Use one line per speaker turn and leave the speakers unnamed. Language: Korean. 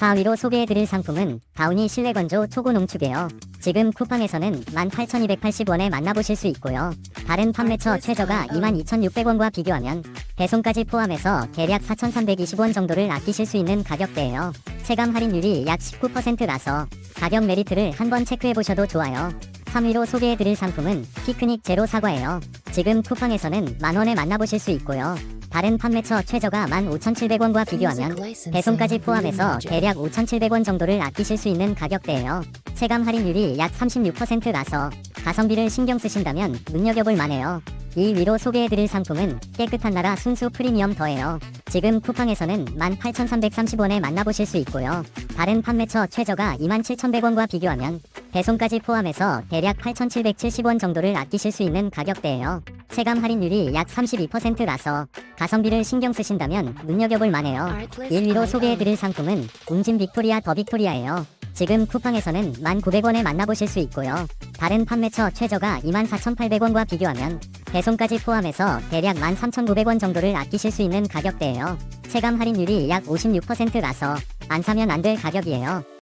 4위로 소개해드릴 상품은 다우니 실내 건조 초고 농축이에요. 지금 쿠팡에서는 18,280원에 만나보실 수 있고요. 다른 판매처 최저가 22,600원과 비교하면 배송까지 포함해서 대략 4,320원 정도를 아끼실 수 있는 가격대예요. 체감 할인율이 약 19%라서 가격 메리트를 한번 체크해보셔도 좋아요. 3위로 소개해드릴 상품은 피크닉 제로 사과예요. 지금 쿠팡에서는 만원에 만나보실 수 있고요. 다른 판매처 최저가 15,700원과 비교하면 배송까지 포함해서 대략 5,700원 정도를 아끼실 수 있는 가격대예요. 체감 할인율이 약 36%라서 가성비를 신경 쓰신다면 눈여겨볼 만해요. 이 위로 소개해드릴 상품은 깨끗한 나라 순수 프리미엄 더예요. 지금 쿠팡에서는 18,330원에 만나보실 수 있고요. 다른 판매처 최저가 27,100원과 비교하면 배송까지 포함해서 대략 8,770원 정도를 아끼실 수 있는 가격대예요. 체감 할인율이 약 32%라서 가성비를 신경 쓰신다면 눈여겨볼 만해요. 1위로 소개해드릴 상품은 웅진 빅토리아 더 빅토리아예요. 지금 쿠팡에서는 1,900원에 만나보실 수 있고요. 다른 판매처 최저가 24,800원과 비교하면 배송까지 포함해서 대략 13,900원 정도를 아끼실 수 있는 가격대예요. 체감 할인율이 약 56%라서 안 사면 안 될 가격이에요.